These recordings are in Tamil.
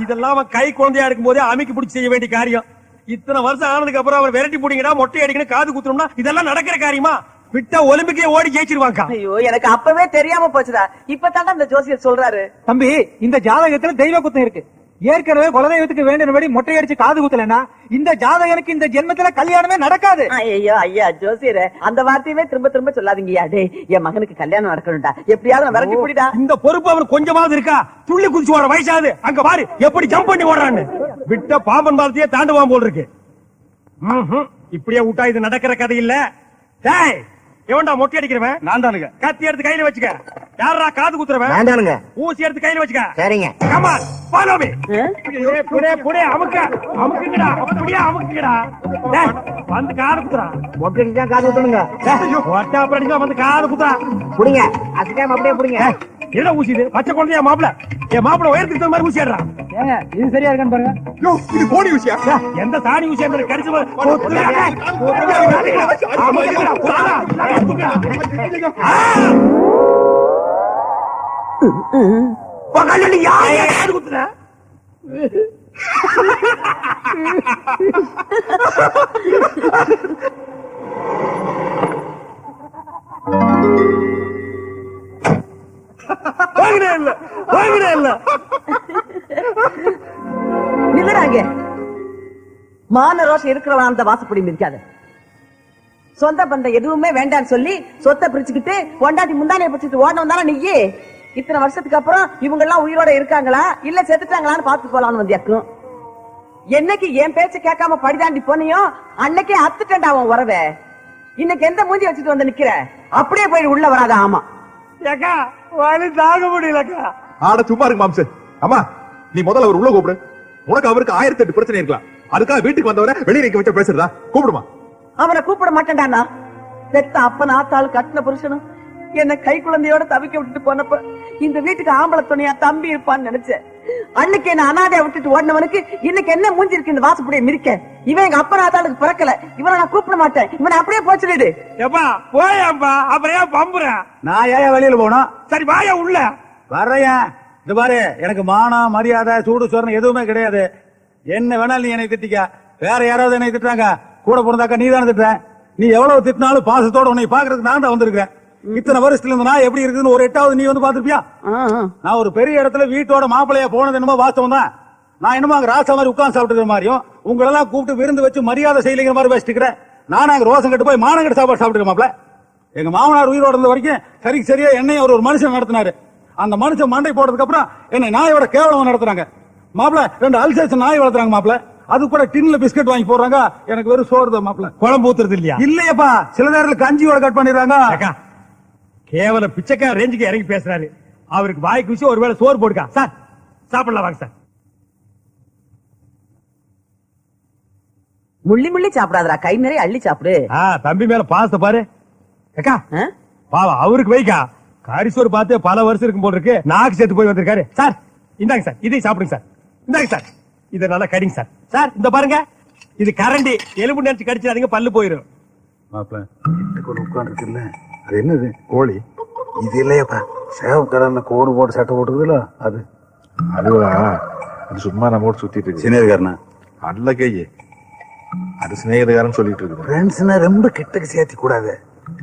இதெல்லாம் கை குழந்தையா இருக்கும் போதே அமைக்கு பிடிச்சி செய்ய வேண்டிய காரியம். இத்தனை வருஷம் ஆனதுக்கு அப்புறம் அவர் விரட்டி போட்டீங்கன்னா மொட்டை அடிக்கணும் காது குத்துறோம்னா இதெல்லாம் நடக்கிற காரியமா? விட்டா ஒலிம்பிக்கே ஓடி ஜெயிச்சிருவாங்க ஐயோ எனக்கு அப்பவே தெரியாம போச்சுடா. இப்பதான்டா இந்த ஜோசியர் சொல்றாரு. தம்பி இந்த ஜாதகத்துல தெய்வ குத்தம் இருக்கு. ஏற்கனவே குலதெய்வத்துக்கு வேண்டியபடி மொட்டை அடிச்சு காது குத்தலன்னா இந்த ஜாதகனுக்கு இந்த ஜென்மத்துல கல்யாணமே நடக்காது. ஐயோ ஐயா ஜோசியரே அந்த வார்த்தையவே திரும்ப திரும்ப சொல்லாதீங்கயா டேய் என் மகனுக்கு கல்யாணம் நடக்கணும்டா. எப்படியாவது விரட்டி பிடிடா. இந்த பொறுப்பு அவர் கொஞ்சமாவது இருக்கா? துள்ளி குதிச்சு ஓட வயசாது அங்க பாரு எப்படி ஜம்ப் பண்ணி ஓடுறான்னு. விட்ட பாம்பன் பாலத்தையே தாண்டுவான் போல் இருக்கு. இப்படியே விட்டா இது நடக்கிற கதை இல்ல டேய் எவன்டா மொட்டை அடிக்கிறவன்? நான் தானுங்க கத்தி எடுத்து கையில வச்சுக்க. யாரா காது குத்துறவன்? வேண்டானுங்க ஊசி எடுத்து கையில வச்சுக்க. சரிங்க. Come on follow me? புடே புடே புடே அமுக்க. அமுக்குங்கடா. அப்படியே அமுக்குங்கடா. டேய் வந்து காது குத்துறா. மொட்டை தான் காது ஊத்தணுங்க ஒட்டா அப்புறம் வந்து காது குத்துறா. புடிங்க அசிக்காம அப்படியே புடிங்க என்ன ஊசி இது? பச்சை குழந்தையா மாப்பிள? என் மாப்பிள உயரத்துக்கு தகுந்த மாதிரி ஊசி ஏடுறான் ஏங்க இது சரியா இருக்கான்னு பாருங்க. இது போடி விஷயம் எந்த சாணி அந்த கடிச்சு போ- கொத்துடா, டேய். கொத்துடா, அமுக்குங்கடா, வாங்கினே இல்ல வாங்கினே இல்ல. நில்லுறாங்க. மான ரோஷம் இருக்கிறவன் அந்த வாசப்படி மிதிக்காத. சொந்த பந்தம் எதுவுமே வேண்டாம்னு சொல்லி சொத்தை பிரிச்சுக்கிட்டு பொண்டாட்டி முந்தானைய பிடிச்சிட்டு ஓடணும் தானே நீயே? இத்தனை வருஷத்துக்கு அப்புறம் இவங்க எல்லாம் உயிரோட இருக்காங்களா? இல்ல செத்துட்டாங்களான்னு பார்த்து போலான்னு வந்தியாக்கும் என்னைக்கு என் பேச்ச கேட்காம படிதாண்டி போனியோ அன்னைக்கே அத்துட்டேன்டா அவன் உறவே. இன்னைக்கு எந்த மூஞ்சி வச்சுட்டு வந்து நிக்கிற? அப்படியே போய் உள்ள வராத ஆமா. வலி தாங்க முடியலக்கா ஆட சும்மா இருக்கு மாம்சு. அம்மா நீ முதல்ல அவர் உள்ள கூப்பிடு. உனக்கு அவருக்கு ஆயிரத்தி எட்டு பிரச்சனை இருக்கலாம். அதுக்காக வீட்டுக்கு வந்தவரை வெளியே நிக்க வச்ச பேசுறதா? கூப்பிடுமா? அவனை கூப்பிட மாட்டேன்டானா பெத்த அப்பன் ஆத்தாள் கட்டின புருஷனும் என்ன கை குழந்தையோட தவிக்க விட்டுட்டு போனப்ப இந்த வீட்டுக்கு ஆம்பளை துணையா தம்பி இருப்பான்னு நினைச்சேன். அன்னைக்கு என்ன அனாதைய விட்டுட்டு ஓடினவனுக்கு இன்னைக்கு என்ன மூஞ்சி இருக்கு இந்த வாசப்படியை மிரிக்க இவன் எங்க ஆத்தாளுக்கு பிறக்கல. இவனை நான் கூப்பிட மாட்டேன். இவனை அப்படியே போச்சுடு ஏப்பா போயாப்பா அப்புறம் ஏன் பம்புறேன்? நான் ஏன் வெளியில போனோம் சரி வாயா உள்ள. வர்றேன். இது பாரு எனக்கு மானம் மரியாதை சூடு சொரணம் எதுவுமே கிடையாது. என்ன வேணாலும் நீ என்னை திட்டிக்க. வேற யாராவது என்னை திட்டுறாங்க. கூட பிறந்தாக்கா நீ தானே திட்டுற. நீ எவ்வளவு திட்டினாலும் பாசத்தோட உன்னை பாக்குறதுக்கு நான் தான் வந்திருக்கேன் இத்தனை வருஷத்துல இருந்து நான் எப்படி இருக்குதுன்னு ஒரு எட்டாவது நீ வந்து பாத்திருப்பியா நான் ஒரு பெரிய இடத்துல வீட்டோட மாப்பிள்ளையா போனது என்னமோ வாஸ்தவம் தான். நான் என்னமோ அங்க ராசா மாதிரி உட்கார்ந்து சாப்பிட்டுக்கிற மாதிரியும் உங்களெல்லாம் கூப்பிட்டு விருந்து வச்சு மரியாதை செய்யலைங்கிற மாதிரி பேசிட்டுக்கிறேன். நான் அங்க ரோசம் கட்டு போய் மானங்கட்டு சாப்பாடு சாப்பிட்டுக்க மாப்பிள்ள. எங்க மாமனார் உயிரோட இருந்த வரைக்கும் சரி சரியா என்னையும் அவர் ஒரு மனுஷன் நடத்தினாரு. அந்த மனுஷன் மண்டை போட்டதுக்கு அப்புறம் என்னை நாயோட கேவலம் நடத்துறாங்க. மாப்பிள்ள ரெண்டு அல்சேஷன் நாய் வளர்த்துறாங்க மாப்பிள்ள. அது கூட டின்ல பிஸ்கட் வாங்கி போடுறாங்க. எனக்கு வெறும் சோறு தான் மாப்பிள்ள. குழம்பு ஊத்துறது இல்லையா? இல்லையப்பா. சில நேரத்துல கஞ்சியோட கட் பண்ணிடுறாங்க. கேவல பிச்சைக்கார ரேஞ்சுக்கு இறங்கி பேசுறாரு. அவருக்கு வாய்க்கு வச்சு ஒருவேளை சோறு போடுக்கா? சார் சாப்பிடலாம் வாங்க சார். முள்ளி முள்ளி சாப்பிடாதடா. கை நிறைய அள்ளி சாப்பிடு. ஆ தம்பி மேல பாசத்தை பாரு. அக்கா ஆ? பாவம் அவருக்கு வைக்கா. கரிசோறு பார்த்து பல வருஷம் இருக்கும் போல இருக்கு. நாக்கு சேர்த்து போய் வந்திருக்காரு. சார் இந்தாங்க சார். இதையும் சாப்பிடுங்க சார். இந்தாங்க சார். இதை நல்லா கடிங்க சார். சார் இந்த பாருங்க. இது கரண்டி. எலும்பு நினைச்சு கடிச்சிடாதீங்க பல்லு போயிரும். மாப்பிள்ள உட்காந்துருக்குல்ல அது என்னது? கோழி? இது இல்லையாப்பா கடல்ல கோடு போட்டு சட்டை போட்டுக்குதுல அது. அதுவா? அது சும்மா நம்ம கூட சுத்திட்டு இருக்கு. சின்னதுக்காரனா அல்ல கையே. அது சிநேகிதக்காரன் சொல்லிட்டு இருக்குது. ஃப்ரெண்ட்ஸ்னா ரொம்ப கிட்டக்கு சேர்த்தி கூடாது.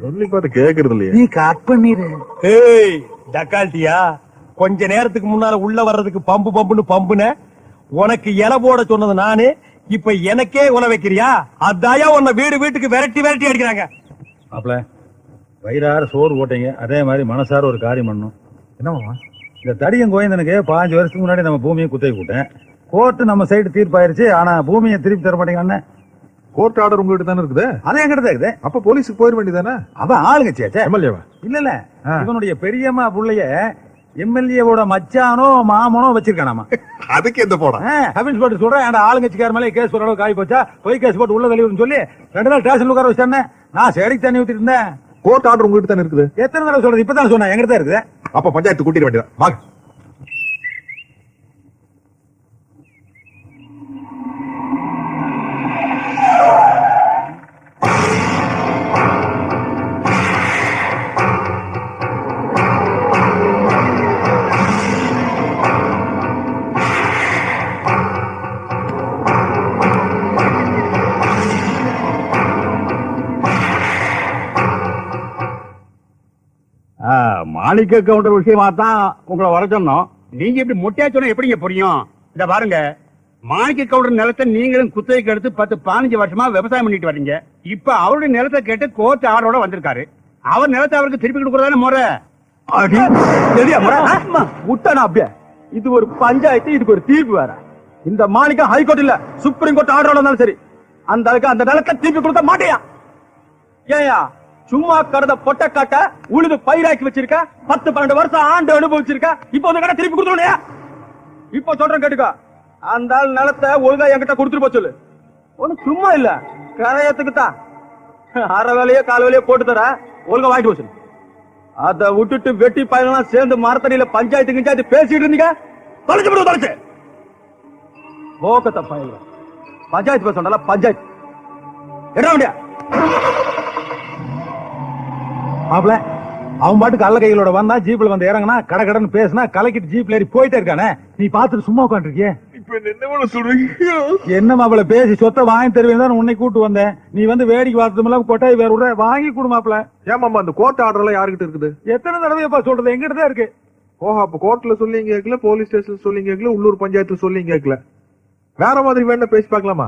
சொல்லி பார்த்து கேக்குறது இல்லையே. நீ கட் பண்ணிரு. ஏய் டக்கால்ட்டியா கொஞ்ச நேரத்துக்கு முன்னால உள்ள வர்றதுக்கு பம்பு பம்புன்னு பம்புன. உனக்கு இலை போட சொன்னது நானு. இப்ப எனக்கே உன வைக்கிறியா? அதாயா உன்னை வீடு வீட்டுக்கு விரட்டி விரட்டி அடிக்கிறாங்க. மாப்பிள்ள வயிறார சோறு போட்டீங்க. அதே மாதிரி மனசார ஒரு காரியம் பண்ணணும். என்னவா இந்த தடியன் கோயந்தனுக்கு பாஞ்சு வருஷத்துக்கு முன்னாடி நம்ம பூமியை குத்தகை கூட்டேன் கோர்ட்டு நம்ம சைடு தீர்ப்பாயிருச்சு. ஆனா பூமியை திருப்பி தர மாட்டேங்க கோர்ட் ஆர்டர் உங்ககிட்ட தானே இருக்குது? அதே என்கிட்ட இருக்குது. அப்ப போலீஸுக்கு போயிட வேண்டியதானே அவன் ஆளுங்க சேச்சே. எம்எல்ஏவா? இல்ல இல்ல. இவனுடைய பெரியம்மா புள்ளைய எம்எல்ஏவோட மச்சானோ மாமனோ வச்சிருக்கானாமா. அதுக்கு எந்த போடா? ஹெவன்ஸ் போட்டு சொல்றேன் அந்த ஆளுங்கட்சிக்கார மேலே கேஸ் போற அளவுக்கு ஆகி போச்சா? போய் கேஸ் போட்டு உள்ள வெளியூர்னு சொல்லி ரெண்டு நாள் ஸ்டேஷன் உட்கார வச்சிட்டேன் நான் செடிக்கு தண்ணி ஊத்திட்டு இருந்தேன். கோர்ட் ஆர்டர் உங்ககிட்ட தானே இருக்குது? எத்தனை தடவை சொல்றது? இப்பதான் சொன்னேன். எங்கிட்ட இருக்குது. அப்ப பஞ்சாயத்து கூட்டிட வேண்டியதான் வாங்க. மாணிக்க கவுண்டர் விஷயமா தான் உங்களை வர சொன்னோம். நீங்க இப்படி மொட்டையா சொன்னா எப்படிங்க புரியும்? இத பாருங்க. மாணிக்க கவுண்டர் நிலத்தை நீங்களும் குத்தகைக்கு எடுத்து பத்து பதினஞ்சு வருஷமா விவசாயம் பண்ணிட்டு வர்றீங்க இப்ப அவருடைய நிலத்தை கேட்டு கோர்ட் ஆர்டரோட வந்திருக்காரு. அவர் நிலத்தை அவருக்கு திருப்பி கொடுக்கறதான முறை? முட்டனா அப்படியே? இது ஒரு பஞ்சாயத்து இதுக்கு ஒரு தீர்ப்பு வேற. இந்த மாணிக்கம் ஹைகோர்ட் இல்ல சுப்ரீம் கோர்ட் ஆர்டர் இருந்தாலும் சரி. அந்த அதுக்கு அந்த நிலத்தை திருப்பி கொடுக்க மாட்டியா? ஏயா சும்மா கருத பொட்ட காட்ட உழுது பயிராக்கி வச்சிருக்க. பத்து பன்னெண்டு வருஷம் ஆண்டு அனுபவிச்சிருக்க. இப்போ வந்து கடை திருப்பி கொடுத்துருவனையா இப்போ சொல்றேன் கேட்டுக்கோ. அந்த ஆள் நிலத்தை ஒழுங்கா என்கிட்ட கொடுத்துட்டு போச்சு சொல்லு. ஒண்ணு சும்மா இல்ல. கரையத்துக்கு தான் அரை வேலையோ கால் வேலையோ போட்டு தர. ஒழுங்கா வாங்கிட்டு போச்சு அதை அத விட்டுட்டு வெட்டி பயணம் சேர்ந்து மரத்தடியில பஞ்சாயத்து கிஞ்சாயத்து பேசிட்டு இருந்தீங்க? தொலைச்சு விடுவோம் தொலைச்சு. போக்கத்த பயணம் பஞ்சாயத்து பேச பஞ்சாயத்து. என்ன முடியா மாப்பிள அவன் பாட்டுக்கு அல்ல கைகளோட வந்தா ஜீப்ல வந்து இறங்கினா கடை கடன் பேசினா கலக்கிட்டு ஜீப்ல ஏறி போயிட்டே இருக்கானே. நீ பாத்துட்டு சும்மா உட்காந்துருக்கிய இப்ப என்ன மாப்பிள பேசி சொத்தை வாங்கி தருவேன் உன்னை கூட்டு வந்தேன். நீ வந்து வேடிக்கை பார்த்ததும் இல்லாம கொட்டாய் வேற விட வாங்கி கொடு மாப்பிள. ஏமாமா அந்த கோர்ட் ஆர்டர் எல்லாம் யாருகிட்ட இருக்குது? எத்தனை தடவைப்பா சொல்றது? எங்கிட்ட தான் இருக்கு. ஓஹோ அப்ப கோர்ட்ல சொல்லி கேட்கல போலீஸ் ஸ்டேஷன் சொல்லி கேட்கல உள்ளூர் பஞ்சாயத்துல சொல்லி கேட்கல. வேற மாதிரி வேணா பேசி பார்க்கலாமா?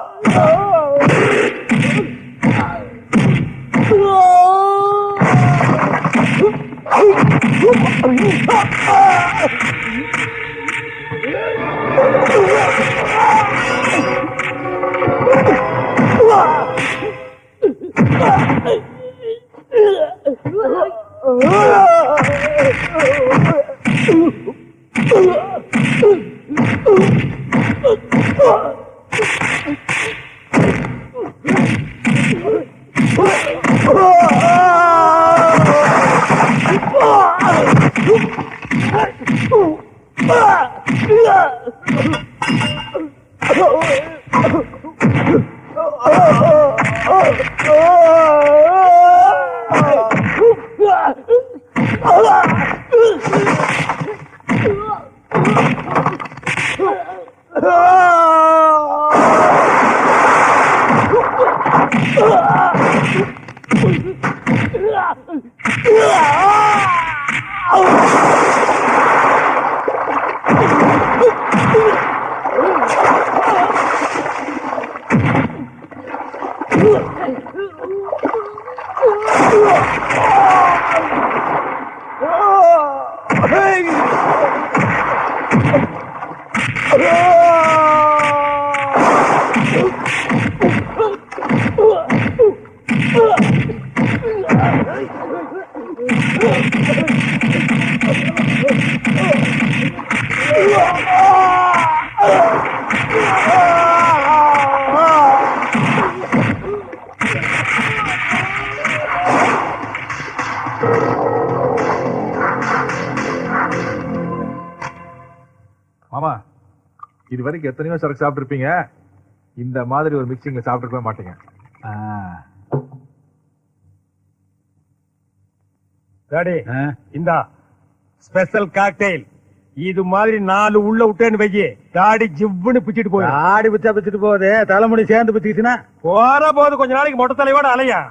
மாமா இது வரைக்கும் எத்தனையோ சரக்கு சாப்பிட்டுருப்பீங்க. இந்த மாதிரி ஒரு மிக்சிங்ல சாப்பிட்டுருக்கவே மாட்டீங்க. டாடி இந்தா ஸ்பெஷல் காக்டெயில் இது மாதிரி நாலு உள்ள விட்டேன்னு வைக்கி தாடி ஜிவ்வுன்னு பிச்சிட்டு போயிடும். ஆடி பிச்சா பிச்சுட்டு போகுது தலைமுடி சேர்ந்து பிச்சுச்சுன்னா போற போது கொஞ்ச நாளைக்கு மொட்டை தலையோட அலையா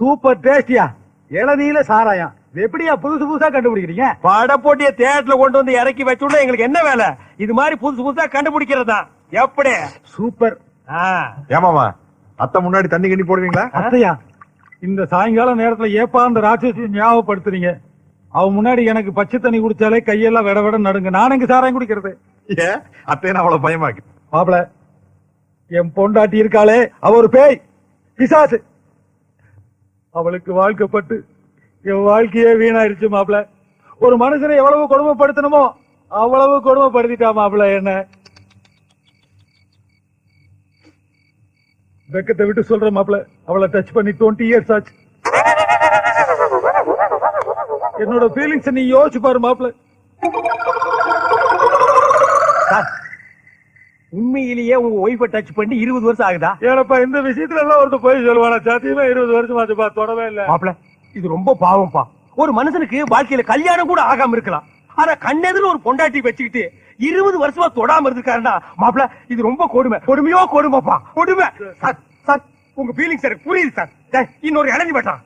சூப்பர் டேஸ்டியா இளநீல சாராயம். இது எப்படியா புதுசு புதுசா கண்டுபிடிக்கிறீங்க? பட போட்டிய தேட்டர்ல கொண்டு வந்து இறக்கி வச்சுள்ள எங்களுக்கு என்ன வேலை? இது மாதிரி புதுசு புதுசா கண்டுபிடிக்கிறதா எப்படி? சூப்பர். ஆ, ஏமாமா அத்தை முன்னாடி தண்ணி கண்ணி போடுவீங்களா? அத்தையா இந்த சாயங்கால நேரத்துல ஏப்பா அந்த ராட்சசி ஞாபகப்படுத்துறீங்க. அவ முன்னாடி எனக்கு பச்சை தண்ணி குடிச்சாலே கையெல்லாம் விட விட நடுங்க. நான் எங்க சாராயம் குடிக்கிறது? ஏன் அத்தையை நான் அவ்வளவு பயமாக்கு மாப்பிள என் பொண்டாட்டி இருக்காளே அவ ஒரு பேய். பிசாசு. அவளுக்கு வாழ்க்கப்பட்டு என் வாழ்க்கையே வீணாயிருச்சு மாப்பிள. ஒரு மனுஷனை எவ்வளவு கொடுமைப்படுத்தணுமோ அவ்வளவு கொடுமைப்படுத்திட்டா மாப்பிள என்ன? வெக்கத்தை விட்டு சொல்ற மாப்பிள அவளை டச் பண்ணி டுவெண்ட்டி இயர்ஸ் ஆச்சு. என்னோட ஃபீலிங்ஸ் நீ யோசிச்சு பாரு மாப்பிள. உண்மையிலேயே உங்க ஒய்ஃபை டச் பண்ணி இருபது வருஷம் ஆகுதா? ஏனப்பா இந்த விஷயத்துல எல்லாம் ஒருத்தர் போய் சொல்லுவானா? சத்தியமா இருபது வருஷம் ஆச்சுப்பா தொடவே இல்ல. மாப்பிள இது ரொம்ப பாவம்ப்பா. ஒரு மனுஷனுக்கு வாழ்க்கையில கல்யாணம் கூட ஆகாம இருக்கலாம். ஆனா கண்ணெதிர ஒரு பொண்டாட்டி வச்சுக்கிட்டு இருபது வருஷமா தொடாம இருந்திருக்காருன்னா மாப்பிள இது ரொம்ப கொடுமை. கொடுமையோ கொடுமைப்பா. கொடுமை. Sir sir. உங்க ஃபீலிங்ஸ் எனக்கு புரியுது சார். இன்னொரு இளஞ்சி பெட்டான்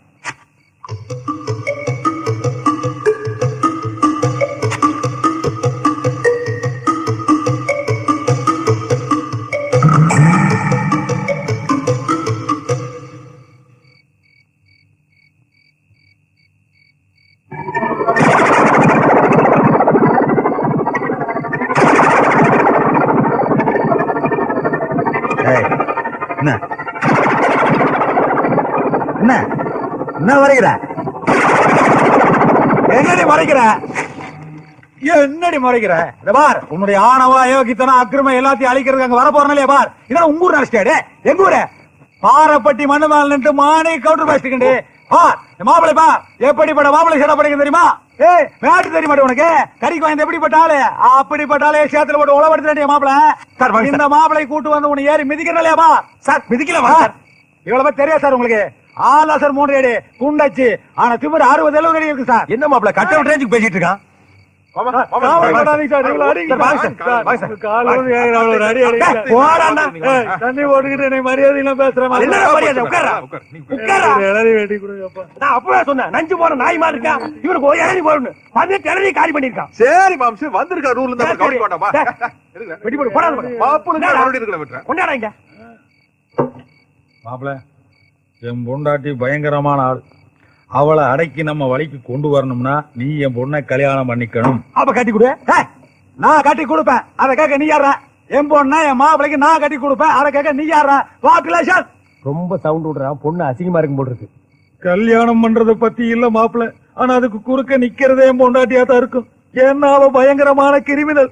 என்ன வரைகிற? என்னடி மறைக்கிற? என்னடி மறைக்கிற? இத பார் உன்னுடைய ஆணவ அயோக்கித்தனம் அக்கிரமம் எல்லாத்தையும் அழிக்கிறதுக்கு அங்க வர போறனாலே பார். இதெல்லாம் உங்க ஊர் நினைச்சிட்டாடு எங்க ஊரு? பாரப்பட்டி மண்ணு மேல நின்று மானே கவுண்டர் பேசிட்டு பார் இந்த மாப்பிளை பா எப்படிப்பட்ட மாப்பிளை சேட படிக்க தெரியுமா? ஏய் மேட்டு தெரிய மாட்டேன் உனக்கு? கறிக்கு வாய்ந்த எப்படிப்பட்ட ஆளு? அப்படிப்பட்ட ஆளே சேத்துல போட்டு உழவடுத்துறேன் மாப்பிள சார், இந்த மாப்பிளை கூட்டு வந்து உன்னை ஏறி மிதிக்கிறனாலே பா சார் மிதிக்கல சார். இவ்வளவு தெரியாது சார் உங்களுக்கு. ஆலா சார் மூன்று அடி. குண்டாச்சு. ஆனா திமிர் அறுபது எழுபது அடி இருக்கு சார். என்ன மாப்பிள கட்ட ரேஞ்சுக்கு பேசிட்டு இருக்கான் தண்ணி போட்டுக்கிட்டு என்னை மரியாதை? இல்லாம பேசுறேன் நான் அப்பவே சொன்னேன் நஞ்சு போற நாய் மாதிரி இருக்கா? இவனுக்கு ஒரு இளநீ போறணும் பதினெட்டு இளநீ காலி பண்ணிருக்கான் சரி மாம்சு. வந்திருக்க ரூல் இருந்தா கவனிக்க வேண்டாமா வெடி போடு போடாத மாப்பிள்ளை கொண்டாடாங்க என் பொண்டாட்டி பயங்கரமான ஆள். அவளை அடக்கி நம்ம வழிக்கு கொண்டு வரணும்னா நீ என் பொண்ணை கல்யாணம் பண்ணிக்கணும். அப்ப கட்டி கொடு. நான் கட்டி கொடுப்பேன். அதை கேட்க நீ யார என் பொண்ணை என் மாப்பிளைக்கு நான் கட்டி கொடுப்பேன். அதை கேட்க நீ யார பாப்புலேஷன் ரொம்ப சவுண்ட் விடுறான் பொண்ணு அசிங்கமா இருக்கும் போல இருக்கு. கல்யாணம் பண்றத பத்தி இல்ல மாப்பிள ஆனா அதுக்கு குறுக்க நிக்கிறதே என் பொண்டாட்டியா தான் இருக்கும். ஏன்னா அவ பயங்கரமான கிரிமினல்.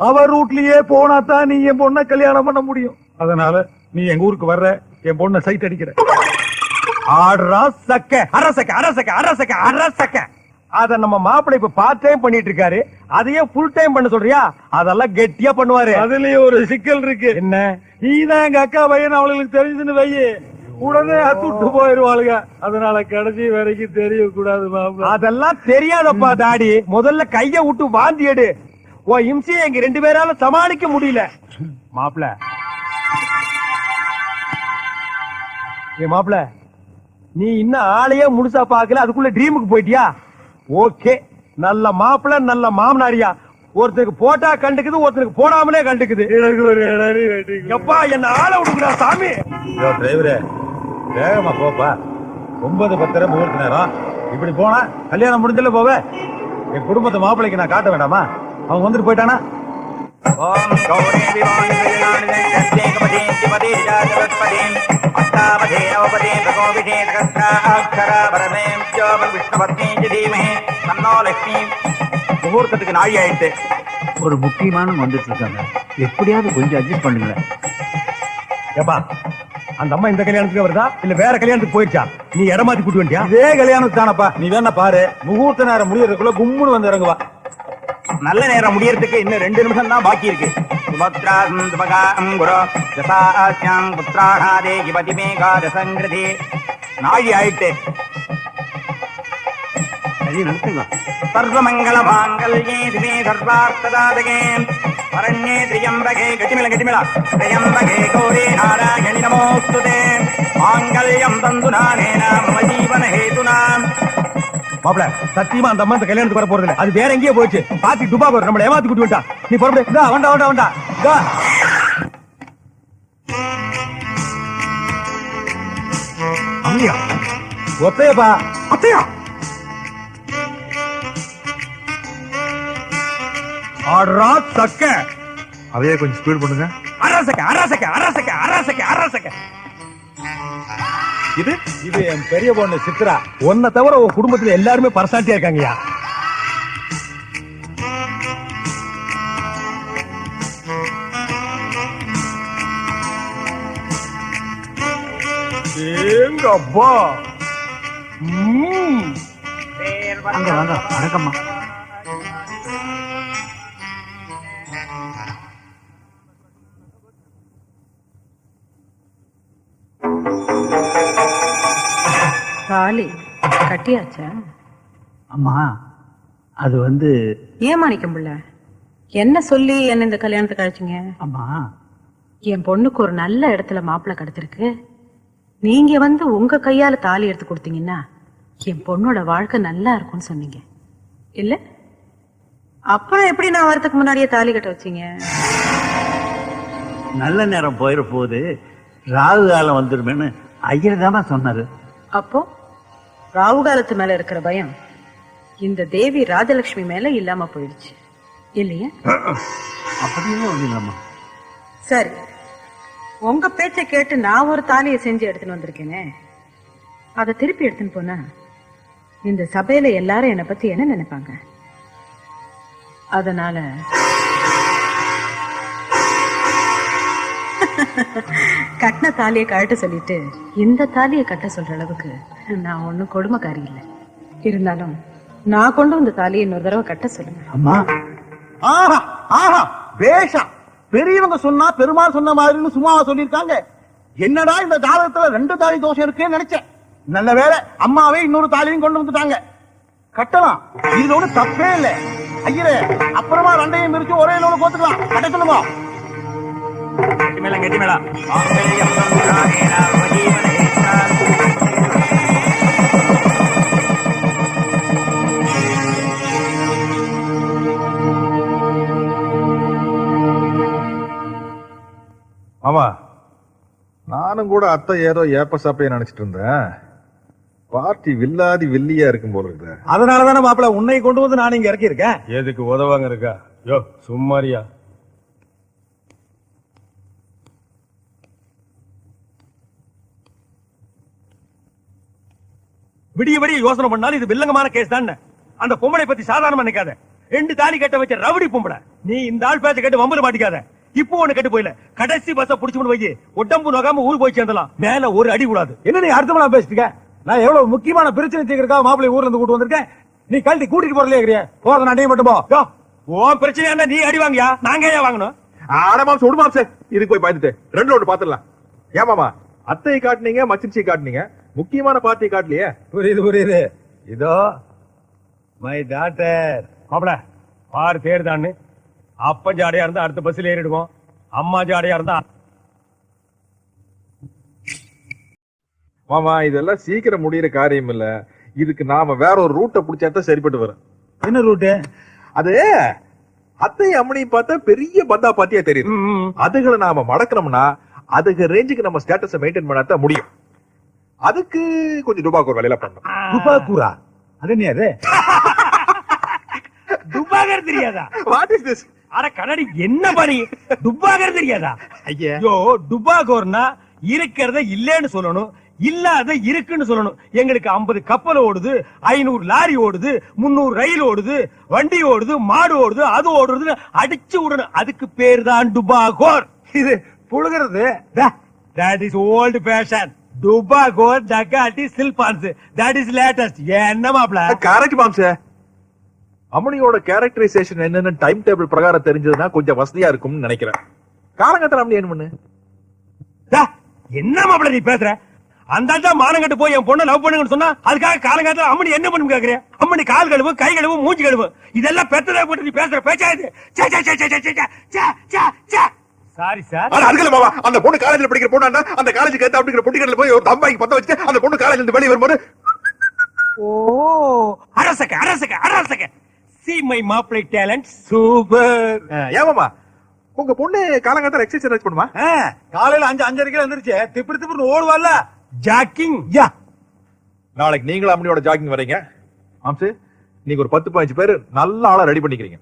அவ ரூட்லயே போனா தான் நீ என் பொண்ணை கல்யாணம் பண்ண முடியும். அதனால நீ எங்க ஊருக்கு வர்ற? என் பொண்ணை சைட் அடிக்கிற. ஆடுறா சக்க. அரசக்க அரசக்க அரசக்க அரசக்க அத நம்ம மாப்பிள்ளை இப்ப பார்ட் டைம் பண்ணிட்டு இருக்காரு. அதையே ஃபுல் டைம் பண்ண சொல்றியா? அதெல்லாம் கெட்டியா பண்ணுவாரு. அதுலயே ஒரு சிக்கல் இருக்கு. என்ன? நீதான் எங்க அக்கா பையன் அவளுக்கு தெரிஞ்சுன்னு வையே உடனே அத்துட்டு போயிருவாளுங்க. அதனால கடைசி வரைக்கும் தெரியக்கூடாது மாப்பிள அதெல்லாம் தெரியாதப்பா டாடி. முதல்ல கைய விட்டு வாந்தி எடு. ஓ இம்சையை எங்க ரெண்டு பேரால சமாளிக்க முடியல. மாப்பிள ஏ மாப்பிள நீ இன்னும் ஆளையே முழுசா பாக்கல அதுக்குள்ள ட்ரீமுக்கு போயிட்டியா? ஓகே நல்ல மாப்பிள நல்ல மாமனாரியா. ஒருத்தருக்கு போட்டா கண்டுக்குது ஒருத்தருக்கு போடாமலே கண்டுக்குது. ஒரு எப்பா என்ன ஆளை விடுக்குறா சாமி? டிரைவரே வேகமா போப்பா. ஒன்பது பத்தரை முகூர்த்த நேரம். இப்படி போனா கல்யாணம் முடிஞ்சல போவே என் குடும்பத்தை மாப்பிள்ளைக்கு நான் காட்ட வேண்டாமா? அவங்க வந்துட்டு போயிட்டானா? ஓம் கௌரி அஷ்டாவதே நவபதே பிரகோபிஷே சகஸ்ராட்சரா பரமேம் ஜோபன் விஷ்ணுபத்னி தீமஹே தன்னோ லட்சுமி முகூர்த்தத்துக்கு நாழி ஆயிட்டு ஒரு முக்கியமான வந்துட்டு இருக்காங்க. எப்படியாவது கொஞ்சம் அட்ஜஸ்ட் பண்ணுங்க ஏப்பா அந்த அம்மா இந்த கல்யாணத்துக்கு வருதா? இல்ல வேற கல்யாணத்துக்கு போயிடுச்சா நீ இடமாத்தி கூட்டு வந்துட்டியா? இதே கல்யாணத்துக்கு தானப்பா. நீ வேணா பாரு. முகூர்த்த நேரம் முடியறதுக்குள்ள கும்முன்னு வந்து இறங்குவா. நல்ல நேரம் முடியறதுக்கு இன்னும் ரெண்டு நிமிஷம் தான் பாக்கி இருக்கு. சுபத்ராசம் சுபகாம் குரு. தசாஸ்யாம் புத்திராகாதே கிபதிமே காதசங்கிருதி நாழி ஆயிட்டு. சர்வமங்கள மாங்கல்யே திவே சர்வார்த்ததாதகே. பரண்யே திரியம்பகே கட்டிமில கட்டிமில திரியம்பகே கௌரி நாராயணி நமோஸ்துதே. மாங்கல்யம் தந்து நானேன மம ஜீவன ஹேதுனாம் மாப்பிள சத்தியமா அந்த அம்மா இந்த கல்யாணத்துக்கு வர போறது அது வேற எங்கேயோ போயிடுச்சு. பாத்தி துபா போற நம்மள ஏமாத்தி கூட்டு வந்துட்டா. நீ புறப்படு. இந்தா வண்டா வண்டா வண்டா இதா. அம்மியா? ஒத்தையப்பா. அத்தையா? ஆடுறா சக்க. அதையே கொஞ்சம் ஸ்பீட் பண்ணுங்க. அரசக்க அரசக்க அரசக்க அரசக்க இது? இது என் பெரிய பொண்ணு சித்ரா. உன்னை தவிர உன் குடும்பத்துல எல்லாருமே பரசாட்டியா இருக்காங்கய்யா. ஏங்க அப்பா வாங்க வாங்க வணக்கம்மா. தாலி கட்டியாச்சா? அம்மா அது வந்து ஏன் மாணிக்கம் பிள்ளை? என்ன சொல்லி என்ன இந்த கல்யாணத்துக்கு அழைச்சிங்க? அம்மா என் பொண்ணுக்கு ஒரு நல்ல இடத்துல மாப்பிள்ளை கிடைச்சிருக்கு. நீங்க வந்து உங்க கையால தாலி எடுத்து கொடுத்தீங்கன்னா என் பொண்ணோட வாழ்க்கை நல்லா இருக்கும்னு சொன்னீங்க. இல்ல? அப்புறம் எப்படி நான் வரதுக்கு முன்னாடியே தாலி கட்ட வச்சீங்க? நல்ல நேரம் போயிட போகுது ராகு காலம் வந்துருமேன்னு ஐயர் தானே சொன்னாரு. அப்போ? ராகு காலத்து மேல இருக்கிற பயம் இந்த தேவி ராஜலட்சுமி மேல இல்லாம போயிடுச்சு. இல்லையா? சரி. உங்க பேச்சை கேட்டு நான் ஒரு தாலியை செஞ்சு எடுத்துன்னு வந்திருக்கேனே. அதை திருப்பி எடுத்துன்னு போனா இந்த சபையில எல்லாரும் என்னை பத்தி என்ன நினைப்பாங்க? அதனால கட்டின தாலியை கழட்ட சொல்லிட்டு இந்த தாலியை கட்ட சொல்ற அளவுக்கு நான் ஒன்னும் கொடுமைக்காரி இல்லை. இருந்தாலும் நான் கொண்டு வந்த தாலியை இன்னொரு தடவை கட்ட சொல்லுங்க. அம்மா. ஆஹா ஆஹா பேஷா. பெரியவங்க சொன்னா பெருமாள் சொன்ன மாதிரின்னு சும்மாவா சொல்லியிருக்காங்க. என்னடா இந்த ஜாதகத்துல ரெண்டு தாலி தோஷம் இருக்குன்னு நினைச்சேன். நல்ல வேளை அம்மாவே இன்னொரு தாலியும் கொண்டு வந்துட்டாங்க. கட்டலாம். இதோட ஒண்ணு தப்பே இல்ல. ஐயரே அப்புறமா ரெண்டையும் பிரிச்சு ஒரே லோனு கோத்துக்கலாம். கட்ட சொல்லுங்க. மேளம் கெட்டி உபஜீவனேன. ஆமா நானும் கூட அத்தை ஏதோ ஏப்ப சாப்பைய நினைச்சிட்டு இருந்தேன். பார்ட்டி வில்லாதி வில்லியா இருக்கும் போல இருக்குது. அதனாலதானே மாப்பிள்ள உன்னை கொண்டு வந்து நான் இங்க இறக்கி இருக்கேன் எதுக்கு உதவாங்க இருக்கா? யோ சும்மாரியா விடிய விடிய யோசனை பண்ணாலும் இது வில்லங்கமான கேஸ் தான் அந்த பொம்பளை பத்தி சாதாரணமா நினைக்காத. ரெண்டு தாலி கட்ட வச்ச ரவுடி பொம்பளை. நீ இந்த ஆள் பேச்ச கேட்டு வம்புல மாட்டிக்காத. இப்போ ஒண்ணு கட்டு போயில. கடைசி பஸ்ஸ புடிச்சு போய் உடம்பு நோகாம ஊர் போய் சேர்ந்தலாம் மேல ஒரு அடி கூடாது என்ன நீ அர்த்தமா பேசிட்டு நான் எவ்வளவு முக்கியமான பிரச்சனை தீர்க்கறதுக்காக மாப்பிள்ளை ஊர்ல இருந்து கூட்டு வந்திருக்கேன். நீ கழட்டி கூட்டிட்டு போறலையே கிரியா போறது நான் மட்டும் போ. ஓ உன் பிரச்சனை என்ன நீ அடி வாங்கியா? நாங்க ஏன் வாங்கணும்? ஆடமாம் சுடு மாம்சே இதுக்கு போய் பாத்துட்டு ரெண்டு ரோடு பாத்துடலாம். ஏமாமா அத்தையை காட்டுனீங்க மச்சின்ச்சியை காட்டுனீங்க? முக்கியமான பார்ட்டியை காட்டலையே? புரியுது புரியுது. இதோ மை டாட்டர் மாப்பிள பாரு தேர்தான்னு அப்பன் ஜாடையா இருந்தா அடுத்த பஸ்ல ஏறிடுவோம். அம்மா ஜாடையா இருந்தா மாமா இதெல்லாம் சீக்கிரம் முடியிற காரியம் இல்ல. இதுக்கு நாம வேற ஒரு ரூட்டை பிடிச்சா தான் சரிப்பட்டு வரும். என்ன ரூட்டு அது அத்தை அம்மனையும் பார்த்தா பெரிய பந்தா பாத்தியா தெரியுது. ம், ம். அதுகளை நாம மடக்கணும்னா அதுக்கு ரேஞ்சுக்கு நம்ம ஸ்டேட்டஸை மெயின்டைன் பண்ணாதான் முடியும். அதுக்கு கொஞ்சம் டுபாக்கு ஒரு வேலையில பண்ணணும் துப்பாக்கூரா அது என்ன அது துப்பாகர் தெரியாதா? வாட் இஸ் திஸ் அட கண்ணாடி என்ன பாரு துப்பாகர் தெரியாதா? ஐயா. டுபாகோர்னா இருக்கிறத இல்லைன்னு சொல்லணும் இல்லாத இருக்குன்னு சொல்லணும். எங்களுக்கு 50 கப்பல் ஓடுது ஐநூறு லாரி ஓடுது முன்னூறு ரயில் ஓடுது வண்டி ஓடுது மாடு ஓடுது அது ஓடுறதுன்னு அடிச்சு விடணும். அதுக்கு பேர் தான் டுபாகோர் இது புழுகிறது? தட் இஸ் ஓல்டு ஃபேஷன் டுபாகோர் டக்காட்டி சில்பான்ஸ் தட் இஸ் லேட்டஸ்ட் என்ன மாப்ள கரெக்ட் மாம்ச அம்மனியோட கேரக்டரைசேஷன் என்னன்னு டைம் டேபிள் பிரகாரம் தெரிஞ்சதுன்னா கொஞ்சம் வசதியா இருக்கும்னு நினைக்கிறேன். காலங்கத்தில் அம்மனி என்ன பண்ணு? என்ன மாப்பிள நீ பேசுற? அந்த ஆள் தான் மானம் கட்டு போய் என் பொண்ணை லவ் பண்ணுங்கன்னு சொன்னா அதுக்காக காலங்காலத்துல அம்மனி என்ன பண்ணு கேக்குறேன் அம்மனி கால் கழுவு கை கழுவு மூஞ்சி கழுவு. இதெல்லாம் பெத்ததா போட்டு நீ பேசுற பேச்சா இது? சாரி சார் மாமா அந்த பொண்ணு காலேஜ்ல படிக்கிற பொண்ணு அந்த காலேஜுக்கு ஏத்த அப்படிங்கிற பொட்டிக்கடையில போய் ஒரு தம்பாய்க்கு பத்த வச்சுட்டு அந்த பொண்ணு காலேஜ்ல இருந்து வெளியே வரும்போது ஓ அரசக அரசக அரசக சி மை மாப்பிளை டேலண்ட் சூப்பர் ஏமாமா உங்க பொண்ணு காலங்காலத்துல எக்ஸசைஸ் பண்ணுமா காலையில அஞ்சு அஞ்சரைக்கு வந்துருச்சு திப்பு திப்புன்னு ஓடுவாள்ல. ஜாக்கிங் யா. நாளைக்கு நீங்களும் அம்மனியோட ஜாகிங் வரீங்க. மாம்சு நீங்க ஒரு பத்து பதினஞ்சு பேர் நல்ல ஆளா ரெடி பண்ணிக்கிறீங்க.